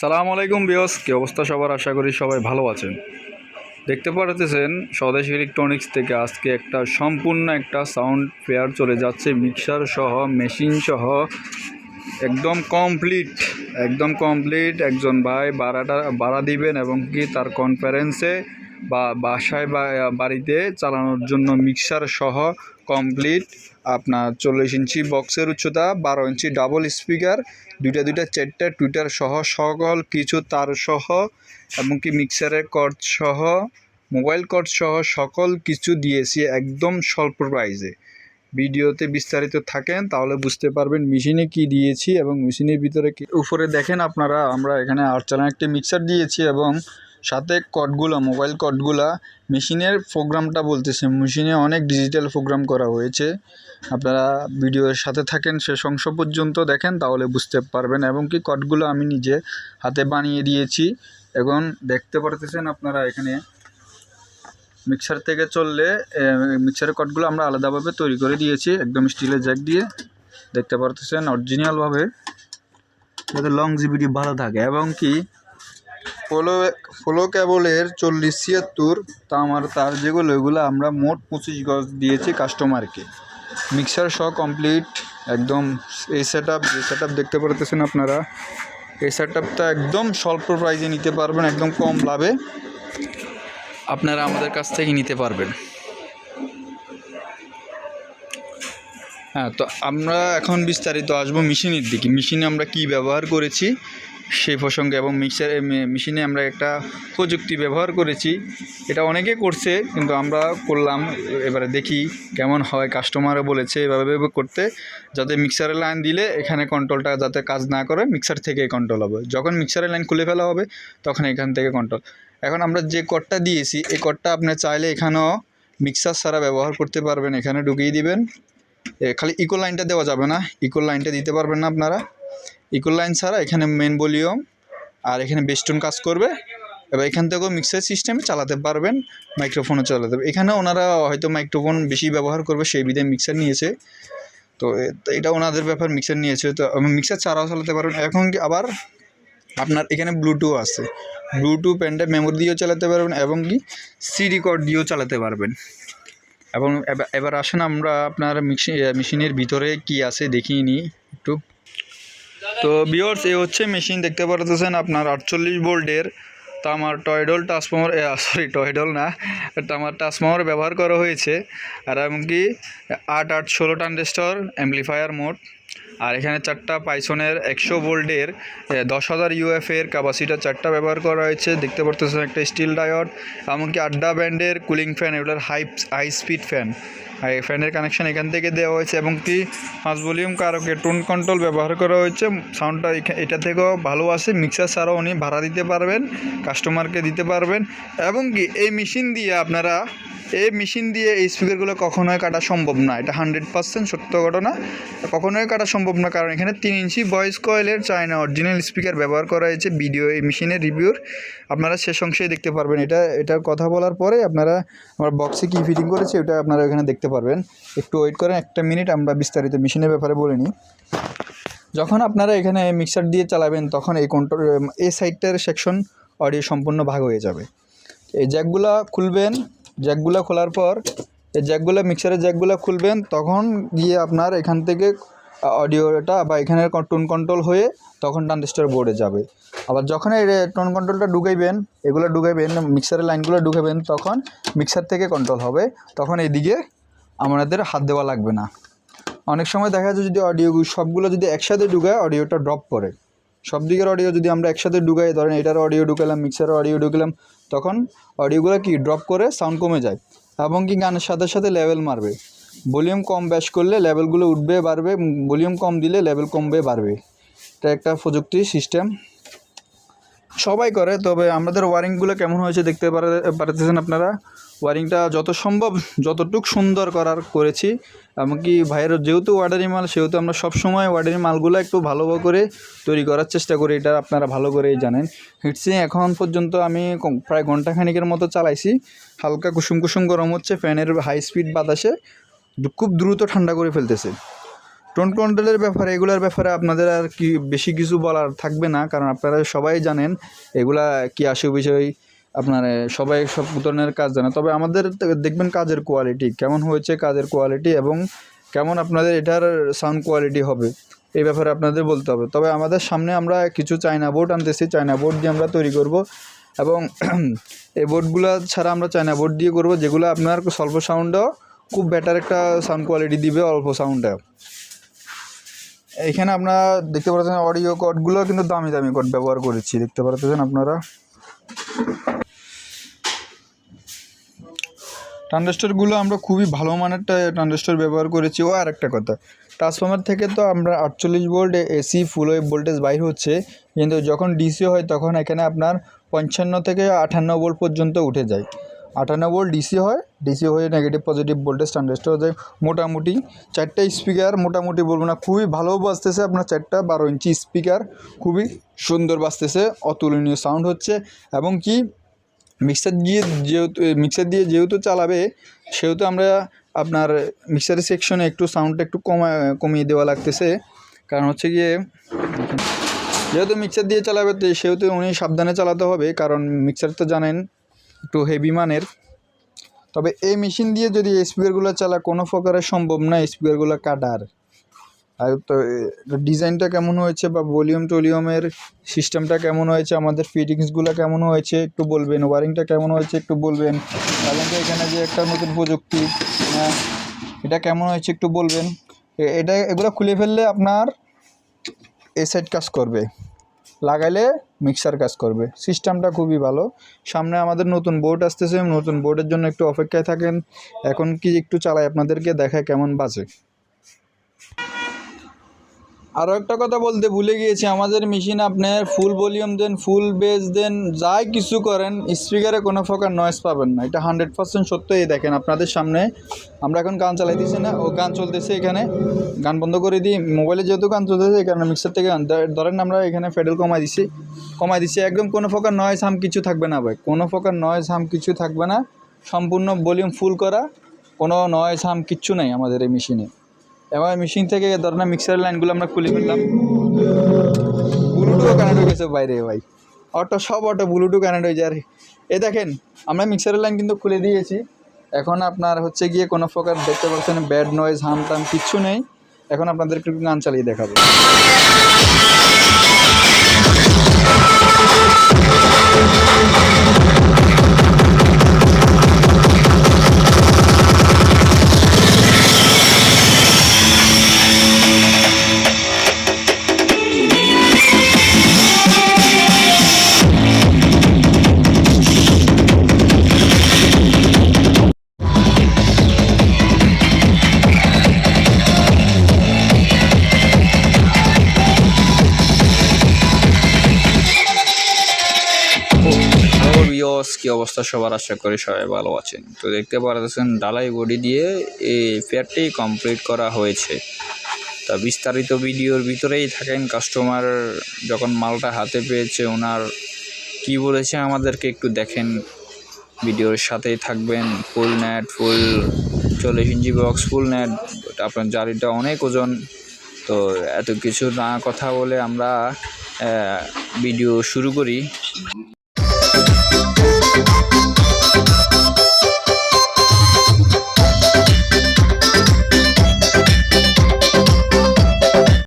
সালাম আলাইকুম বিয়স কি অবস্থা সবার? আশা করি সবাই ভালো আছেন। দেখতে পারতেছেন, স্বদেশ ইলেকট্রনিক্স থেকে আজকে একটা সম্পূর্ণ একটা সাউন্ড ফেয়ার চলে যাচ্ছে। মিক্সার সহ মেশিন সহ, একদম কমপ্লিট একদম কমপ্লিট একজন ভাই ভাড়াটা ভাড়া দিবেন এবং কি তার কনফারেন্সে বা বাসায় বা, বাড়িতে চালানোর জন্য মিক্সার সহ কমপ্লিট। আপনার চল্লিশ ইঞ্চি বক্সের উচ্চতা, বারো ইঞ্চি ডাবল স্পিকার দুইটা দুইটা, চারটা টুইটার সহ, সকল কিছু তার সহ, এমনকি মিক্সারের কর্ড সহ মোবাইল কর্ড সহ, সকল কিছু দিয়েছি একদম স্বল্প প্রাইসে ভিডিওতে বিস্তারিত থাকেন, তাহলে বুঝতে পারবেন মেশিনে কি দিয়েছি এবং মেশিনের ভিতরে কি। উপরে দেখেন আপনারা, আমরা এখানে আট চালান একটি মিক্সার দিয়েছি এবং সাথে কটগুলো মোবাইল কটগুলা মেশিনের প্রোগ্রামটা বলতেছে। মেশিনে অনেক ডিজিটাল প্রোগ্রাম করা হয়েছে। আপনারা ভিডিওর সাথে থাকেন, শেষ অংশ পর্যন্ত দেখেন, তাহলে বুঝতে পারবেন। এবং কি কটগুলো আমি নিজে হাতে বানিয়ে দিয়েছি। এখন দেখতে পারতেছেন আপনারা এখানে মিক্সার থেকে চললে মিক্সারের কটগুলো আমরা আলাদাভাবে তৈরি করে দিয়েছি, একদম স্টিলের জ্যাক দিয়ে। দেখতে পারতেছেন অরিজিনালভাবে যাতে লং জিবিটি ভালো থাকে। এবং কি ফলো ফলো কেবলের চল্লিশ ছিয়াত্তর তামার তার যেগুলো, এগুলো আমরা মোট পঁচিশ গজ দিয়েছি কাস্টমারকে। মিক্সার সহ কমপ্লিট, একদম এই সেট আপ যে সেট আপ দেখতে পারতেছেন আপনারা, এই সেট আপটা একদম স্বল্প প্রাইজে নিতে পারবেন, একদম কম লাভে আপনারা আমাদের কাছ থেকে নিতে পারবেন। হ্যাঁ তো আমরা এখন বিস্তারিত আসব মেশিনের দিকে। মেশিনে আমরা কি ব্যবহার করেছি? সেই প্রসঙ্গে এবং মিক্সার মেশিনে আমরা একটা প্রযুক্তি ব্যবহার করেছি। এটা অনেকে করছে, কিন্তু আমরা করলাম, এবারে দেখি কেমন হয়। কাস্টমারও বলেছে এভাবে করতে। যাতে মিক্সারের লাইন দিলে এখানে কন্ট্রোলটা যাতে কাজ না করে মিক্সার থেকে কন্ট্রোল হবে। যখন মিক্সারের লাইন খুলে ফেলা হবে, তখন এখান থেকে কন্ট্রোল এখন আমরা যে কটটা দিয়েছি, এই কটটা আপনি চাইলে এখানেও মিক্সার ছাড়া ব্যবহার করতে পারবেন। এখানে ঢুকিয়ে দিবেন। খালি ইকো লাইনটা দেওয়া যাবে না। ইকো লাইনটা দিতে পারবেন না আপনারা। ইকো লাইন ছাড়া এখানে মেন ভলিউম আর এখানে বেস্টন কাজ করবে। এবার এখান থেকেও মিক্সার সিস্টেমে চালাতে পারবেন মাইক্রোফোনও চালাতে পারবে এখানে ওনারা হয়তো মাইক্রোফোন বেশি ব্যবহার করবে, সেই বিধে মিক্সার নিয়েছে। তো এটা ওনাদের ব্যাপার মিক্সার নিয়েছে। তো মিক্সার ছাড়াও চালাতে পারবেন। এখন আবার আপনার এখানে ব্লুটুথ আছে। ব্লুটুথ পেনড্রাইভ মেমোরি দিয়েও চালাতে পারবেন এবং কি সিডি কর্ড দিয়েও চালাতে পারবেন। এবং এবার- আসেন আমরা আপনার মেশিনের ভিতরে কি আছে দেখিয়ে নিই একটু। তো বিয়র্স এ হচ্ছে মেশিন দেখতে পারতেছেন আপনার আটচল্লিশ ভোল্টের তামার টয়ডল ট্রান্সফর্মার সরি টয়ডল না, তামার ট্রান্সফর্মার ব্যবহার করা হয়েছে। আর এমনকি আট আট ষোলো ট্রানজিস্টর অ্যাম্পলিফায়ার মোড আর এখানে চারটা পাইসনের একশো ভোল্টের দশ হাজার ইউএফের ক্যাপাসিটার চারটা ব্যবহার করা হয়েছে। দেখতে পারতেছেন একটা স্টিল ডায়ট এমনকি আড্ডা ব্যান্ডের কুলিং ফ্যান এগুলোর হাই হাই স্পিড ফ্যান আর এই ফ্যানের কানেকশন এখান থেকে দেওয়া হয়েছে এবং কি পাঁচ ভলিউম কারকে টোন কন্ট্রোল ব্যবহার করা হয়েছে। সাউন্ডটা এটা থেকেও ভালো আছে। মিক্সার ছাড়াও উনি ভাড়া দিতে পারবেন কাস্টমারকে দিতে পারবেন। এবং কি এই মেশিন দিয়ে আপনারা এই মেশিন দিয়ে এই স্পিকারগুলো কখনোই কাটা সম্ভব না। এটা হান্ড্রেড পার্সেন্ট সত্য ঘটনা। কখনোই কাটা সম্ভব না, কারণ এখানে তিন ইঞ্চি ভয়েস কয়েলের চায়না অরিজিনাল স্পিকার ব্যবহার করা হয়েছে ভিডিও, এই মেশিনের রিভিউর। আপনারা শেষ অংশেই দেখতে পারবেন। এটা এটার কথা বলার পরে আপনারা আমার বক্সে কী ফিটিং করেছে ওটা আপনারা এখানে দেখতে পারবেন। একটু ওয়েট করেন, একটা মিনিট আমরা বিস্তারিত মেশিনের ব্যাপারে বলে নিই। যখন আপনারা এখানে মিক্সার দিয়ে চালাবেন, তখন এই কন্ট্রোল এই সাইডটার সেকশন অডিও সম্পূর্ণ ভাগ হয়ে যাবে। এই জ্যাকগুলা খুলবেন জ্যাকগুলা খোলার পর, এই জ্যাকগুলো মিক্সারের জ্যাকগুলো খুলবেন, তখন গিয়ে আপনার এখান থেকে অডিওটা বা এখানে টোন কন্ট্রোল হয়ে তখন ট্রানজিস্টার বোর্ডে যাবে। আবার যখন এই টোন কন্ট্রোলটা ঢুকাইবেন, এগুলো ঢুকাইবেন মিক্সারের লাইনগুলো ঢুকাবেন তখন মিক্সার থেকে কন্ট্রোল হবে। তখন এইদিকে আমাদের হাত দেওয়া লাগবে না। অনেক সময় দেখা যায় যদি অডিও সবগুলো যদি একসাথে ঢুকায় অডিওটা ড্রপ করে সব দিকের অডিও যদি আমরা একসাথে ঢুকাই, ধরেন এটার অডিও ঢুকালাম মিক্সারের অডিও ঢুকালাম তখন অডিওগুলো কি ড্রপ করে সাউন্ড কমে যায় এবং কি গানের সাথে সাথে লেভেল মারবে। ভলিউম কম ব্যাশ করলে লেভেলগুলো উঠবে, বাড়বে ভলিউম কম দিলে লেভেল কমবে, বাড়বে। এটা একটা প্রযুক্তি সিস্টেম সবাই করে, তবে আমাদের ওয়ারিংগুলো কেমন হয়েছে দেখতে পারে পারতেছেন আপনারা? ওয়ারিংটা যত সম্ভব যতটুক সুন্দর করার করেছি। এমনকি ভাইয়ের যেহেতু ওয়ার্ডারি মাল, সেহেতু আমরা সবসময় ওয়ার্ডারি মালগুলো একটু ভালো করে তৈরি করার চেষ্টা করি, এটা আপনারা ভালো করেই জানেন। হিটসিং এখন পর্যন্ত আমি প্রায় ঘন্টাখানিকের মতো চালাইছি। হালকা কুসুম কুসুম গরম হচ্ছে, ফ্যানের হাই স্পিড বাতাসে খুব দ্রুত ঠান্ডা করে ফেলতেছে। টোন কন্ট্রোলের ব্যাপারে, এগুলোর ব্যাপারে আপনাদের আর কি বেশি কিছু বলার থাকবে না, কারণ আপনারা সবাই জানেন, এগুলা কি আসে বিষয়, আপনার সবাই সব ধরনের কাজ জানে। তবে আমাদের দেখবেন কাজের কোয়ালিটি কেমন হয়েছে কাজের কোয়ালিটি এবং কেমন আপনাদের এটার সাউন্ড কোয়ালিটি হবে, এই ব্যাপারে আপনাদের বলতে হবে। তবে আমাদের সামনে আমরা কিছু চায়না বোর্ড আনতেছি, চায়না বোর্ড দিয়ে আমরা তৈরি করব এবং এই বোর্ডগুলো ছাড়া আমরা চায়না বোর্ড দিয়ে করব, যেগুলো আপনার স্বল্প সাউন্ডও খুব বেটার একটা সাউন্ড কোয়ালিটি দিবে অল্প সাউন্ডে এখানে আপনারা দেখতে পাচ্ছেন অডিও কর্ডগুলো কিন্তু দামি দামি কর্ড ব্যবহার করেছি। দেখতে পাচ্ছেন আপনারা? ট্রানজিস্টরগুলো আমরা খুবই ভালো মানের ট্রানজিস্টর ব্যবহার করেছি। ও আর একটা কথা ট্রান্সফর্মার থেকে তো আমরা আটচল্লিশ volt AC full wave voltage বাইর হচ্ছে, কিন্তু যখন ডিসি হয় তখন এখানে আপনার পঞ্চান্ন থেকে আটান্ন ভোল্ট পর্যন্ত উঠে যায়। আটান্ন ভোল্ট ডিসি হয়। ডিসি হয়ে নেগেটিভ পজিটিভ ভোল্টেজ ট্রানজিস্টর যায়। মোটামুটি চারটা স্পিকার মোটামুটি বলব না, খুবই ভালো বাজতেছে আপনার চারটা বারো ইঞ্চি স্পিকার খুবই সুন্দর বাজতেছে, অতুলনীয় সাউন্ড হচ্ছে। এবং কি মিক্সার দিয়ে যেহেতু মিক্সার দিয়ে যেহেতু চালাবে, সেহেতু আমরা আপনার মিক্সারের সেকশনে একটু সাউন্ডটা একটু কমা, কমিয়ে দেওয়া লাগতেছে। কারণ হচ্ছে গিয়ে, যেহেতু মিক্সার দিয়ে চালাবে সেহেতু উনি সাবধানে চালাতে হবে। কারণ মিক্সার তো জানেন একটু হেভি মানের। তবে এই মেশিন দিয়ে যদি স্পিকারগুলো চালা কোনো প্রকারের সম্ভব না স্পিকারগুলো কাটার। আর তো ডিজাইনটা কেমন হয়েছে বা ভলিউম টলিউমের সিস্টেমটা কেমন হয়েছে আমাদের ফিটিংসগুলো কেমন হয়েছে একটু বলবেন। ওয়ারিংটা কেমন হয়েছে একটু বলবেন। কারণ এখানে যে একটা নতুন প্রযুক্তি হ্যাঁ, এটা কেমন হয়েছে একটু বলবেন। এটা এগুলো খুলে ফেললে আপনার এ সাইড কাজ করবে। লাগাইলে মিক্সার কাজ করবে। সিস্টেমটা খুবই ভালো। সামনে আমাদের নতুন বোর্ড আসতেছে। নতুন বোর্ডের জন্য একটু অপেক্ষায় থাকেন। এখন কি একটু চালাই আপনাদেরকে দেখায় কেমন বাজে। আরও একটা কথা বলতে ভুলে গিয়েছি, আমাদের মেশিন আপনার ফুল ভলিউম দেন ফুল বেস দেন, যাই কিছু করেন স্পিকারে কোনো প্রকার নয়েজ পাবেন না। এটা হান্ড্রেড পার্সেন্ট সত্য, এই দেখেন আপনাদের সামনে। আমরা এখন গান চালাইতেছি না, ও গান চলতেছে এখানে। গান বন্ধ করে দিই মোবাইলে যেহেতু গান চলতেছে এখানে মিক্সার থেকে ধরেন আমরা এখানে ফেডেল কমাই দিছি কমাই দিছি, একদম কোনো প্রকার নয়েজ হাম কিছু থাকবে না ভাই। কোনো প্রকার নয়েজ হাম কিছু থাকবে না, সম্পূর্ণ ভলিউম ফুল করা, কোনো নয়েজ হাম কিচ্ছু নেই আমাদের এই মেশিনে এবার মেশিন থেকে ধরনের মিক্সারের লাইনগুলো আমরা খুলে ফেললাম। ব্লুটুথও কানেক্ট হয়ে গেছে বাইরে ভাই। অটো, সব অটো ব্লুটুথ কানেক্ট হয়ে যায়। এ দেখেন, আমরা মিক্সারের লাইন কিন্তু খুলে দিয়েছি। এখন আপনার হচ্ছে গিয়ে কোনো প্রকার দেখতে পাচ্ছেন ব্যাড নয়েজ হাম টাম কিচ্ছু নেই। এখন আপনাদেরকে একটু গান চালিয়ে দেখাবো। কি অবস্থা সবার? আশা করি সবাই ভালো আছেন। তো দেখতে পারতেছেন ডালাই বডি দিয়ে এই ফেয়ারটি কমপ্লিট করা হয়েছে। তা বিস্তারিত ভিডিওর ভিতরেই থাকেন কাস্টমার, যখন মালটা হাতে পেয়েছে ওনার কি বলেছে আমাদেরকে একটু দেখেন। ভিডিওর সাথেই থাকবেন, ফুল নেট, ফুল চল্লিশ ইঞ্চি বক্স, ফুল নেট, আপনার জারিটা অনেক ওজন। তো এত কিছু না কথা বলে আমরা ভিডিও শুরু করি।